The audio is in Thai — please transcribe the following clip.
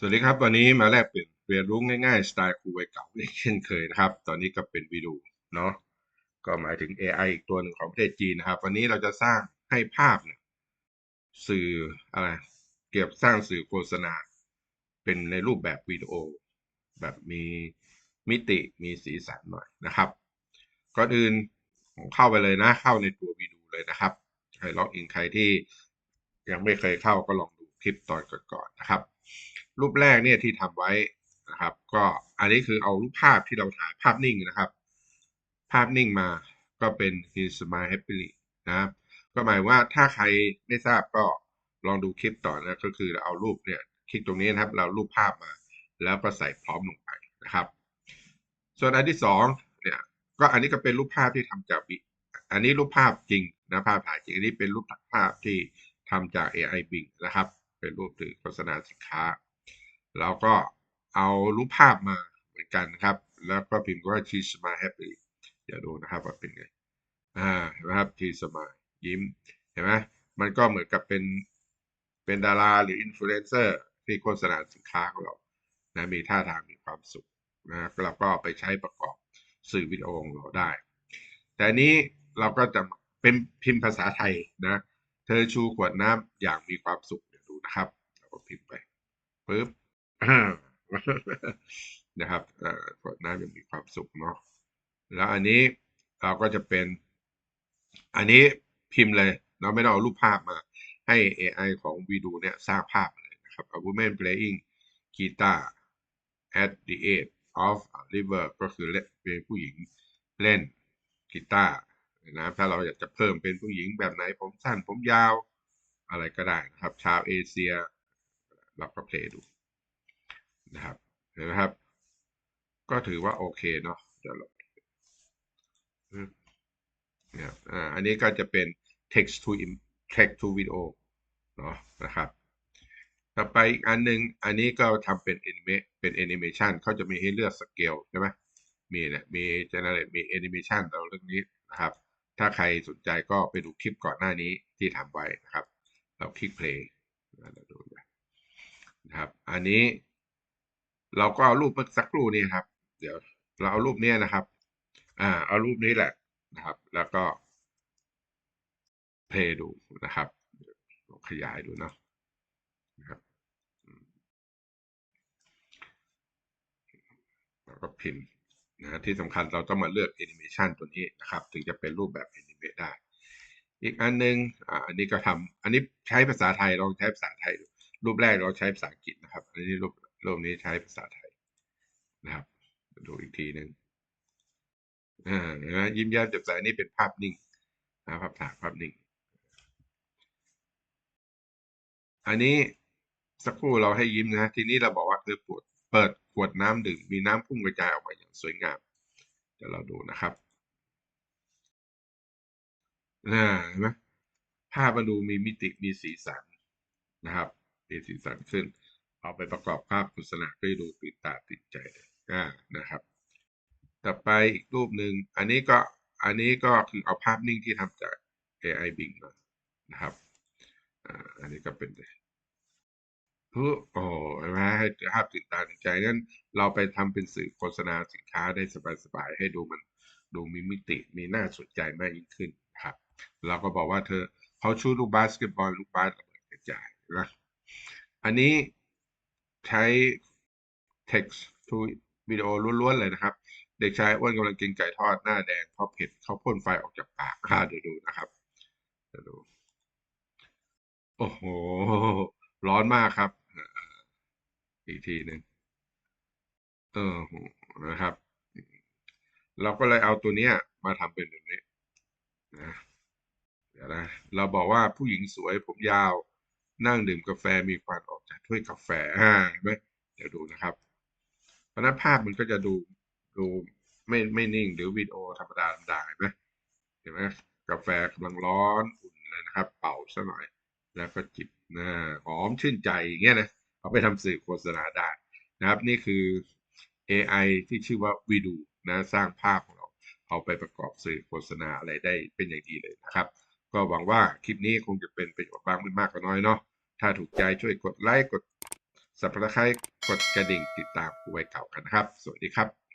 สวัสดีครับ วันนี้มาแลกเปลี่ยนเรียนรู้ง่ายๆ สไตล์ครูวัยเก่าอีกเช่นเคยนะครับ ตอนนี้ก็เป็นวิดีโอเนาะก็หมายถึง AI อีกตัวหนึ่งของประเทศจีนนะครับ วันนี้เราจะสร้างให้ภาพเนี่ยสื่ออะไรเกี่ยวกับสร้างสื่อโฆษณา เป็นในรูปแบบวิดีโอ แบบมีมิติมีสีสันหน่อยนะครับก่อนอื่นผมเข้าไปเลยนะเข้าในตัววิดีโอเลยนะครับใครล็อกอินใครที่ยังไม่เคยเข้าก็ลองดูคลิปตอนก่อนๆนะครับ รูปแรกเนี่ยที่ทำไว้นะครับ ก็อันนี้คือเอารูปภาพที่เราถ่ายภาพนิ่งนะครับ ภาพนิ่งมาก็เป็น his smile happily นะครับก็หมายว่าถ้าใครไม่ทราบก็ลองดูคลิปต่อนะก็คือเราเอารูปเนี่ยคลิกตรงนี้นะครับ เรารูปภาพมา แล้วก็ใส่พร้อมลงไปนะครับ ส่วนอันที่สองเนี่ยก็อันนี้ก็เป็นรูปภาพที่ทำจากบิอันนี้รูปภาพจริงนะภาพถ่ายจริงอันนี้เป็นรูปภาพที่ทำจาก AI Bing นะครับ เป็นรูปถือโฆษณาสินค้า แล้วก็เอารูปภาพมาเหมือนกันนะครับ แล้วก็พิมพ์ว่า she smile happy เดี๋ยวดูนะครับว่าเป็นไง อ่าเห็นไหมครับ she smile ยิ้ม เห็นไหมมันก็เหมือนกับเป็นเป็นดาราหรืออินฟลูเอนเซอร์ที่โฆษณาสินค้าของเรานะมีท่าทางมีความสุขนะเราก็ไปใช้ประกอบสื่อวิดีโอของเราได้ แต่นี้เราก็จะเป็นพิมพ์ภาษาไทยนะ เธอชูขวดน้ำอย่างมีความสุขเดี๋ยวดูนะครับ เราก็พิมพ์ไปปึ๊บ นะครับขวดน้ำยังมีความสุขเนาะแล้วอันนี้เราก็จะเป็น อันนี้พิมพ์เลยเราไม่ต้องเอารูปภาพมา ให้ AI ของวีดูเนี่ยสร้างภาพเลยนะครับ A woman playing guitar at the edge of a river ก็คือเป็นผู้หญิงเล่นกีตาร์นะถ้าเราอยากจะเพิ่มเป็นผู้หญิงแบบไหนผมสั้นผมยาวอะไรก็ได้นะครับ ชาวเอเชียเราก็เพลย์ดู นะครับ เห็นไหมครับ ก็ถือว่าโอเคเนาะเดี๋ยวเราเนี่ยอ่าอันนี้ก็จะเป็น text to text to video เนาะนะครับ ต่อไปอีกอันหนึ่งอันนี้ก็ทำเป็น anime เป็น animation เขาจะมีให้เลือกสเกลใช่ไหมมีเนี่ยมี generate มี animation เราเรื่องนี้นะครับ ถ้าใครสนใจก็ไปดูคลิปก่อนหน้านี้ที่ทำไว้นะครับ เราคลิก play เราดูนะครับ อันนี้ เราก็เอารูปเมื่อสักครู่นี้ครับ เดี๋ยวเราเอารูปนี้นะครับ อ่า เอารูปนี้แหละนะครับ แล้วก็เพลย์ดูนะครับขยายดูเนาะนะครับแล้วก็พิมพ์นะที่สำคัญเราต้องมาเลือกแอนิเมชันตัวนี้นะครับ ถึงจะเป็นรูปแบบแอนิเมตได้ อีกอันนึงอ่าอันนี้ก็ทำอันนี้ใช้ภาษาไทยลองใช้ภาษาไทยดูรูปแรกเราใช้ภาษาอังกฤษนะครับ อันนี้รูป รูปนี้ใช้ภาษาไทยนะครับ ดูอีกทีหนึ่งอ่านะยิ้มแย้มแจ่มใสนี่เป็นภาพนิ่งนะภาพถ่ายภาพนิ่ง อันนี้สักครู่เราให้ยิ้มนะ ทีนี้เราบอกว่าคือปวดเปิดขวดน้ำดื่มมีน้ำพุ่งกระจายออกมาอย่างสวยงามเดี๋ยวเราดูนะครับอ่าเห็นไหมภาพมันดูมีมิติมีสีสันนะครับมีสีสันขึ้น เอาไปประกอบภาพโฆษณาให้ดูติดตาติดใจเลยอ่านะครับ ต่อไปอีกรูปหนึ่งอันนี้ก็อันนี้ก็คือเอาภาพนิ่งที่ทำจาก AI Bing มานะครับอ่าอันนี้ก็เป็นเพื่อโอ้ใช่ไหมให้ภาพติดตาติดใจนั้นเราไปทำเป็นสื่อโฆษณาสินค้าได้สบายๆให้ดูมันดูมีมิติมีน่าสนใจมากยิ่งขึ้นครับ เราก็บอกว่าเธอเขาชูลูกบาสเกตบอลลูกบาสระเบิดกระจายนะอันนี้ ใช้ text to วิดีโอล้วนๆเลยนะครับ เด็กชายอ้วนกำลังกินไก่ทอดหน้าแดงเพราะเผ็ดเขาพ่นไฟออกจากปากค่ะเดี๋ยวดูนะครับเดี๋ยวดู โอ้โห ร้อนมากครับ อีกทีหนึ่งเออนะครับ เราก็เลยเอาตัวเนี้ย มาทำเป็นแบบนี้นะเดี๋ยวนะเราบอกว่าผู้หญิงสวยผมยาวนั่งดื่มกาแฟมีควันออก ถ้วยกาแฟอ่าเห็นไหมเดี๋ยวดูนะครับ เพราะนั้นภาพมันก็จะดูดูไม่ไม่นิ่งหรือวิดีโอธรรมดาธรรมดาเห็นไหมเห็นไหมกาแฟกำลังร้อนอุ่นเลยนะครับ เป่าซะหน่อย แล้วก็จิบนะหอมชื่นใจอย่างเงี้ยนะเอาไปทำสื่อโฆษณาได้นะครับ นี่คือ AI ที่ชื่อว่าวีดูนะสร้างภาพของเราเอาไปประกอบสื่อโฆษณาอะไรได้เป็นอย่างดีเลยนะครับ ก็หวังว่าคลิปนี้คงจะเป็นประโยชน์บ้างไม่มากก็น้อยเนาะ ถ้าถูกใจช่วยกดไลค์กดสับสไครต์กดกระดิ่งติดตามคุยเก่ากันนะครับ สวัสดีครับ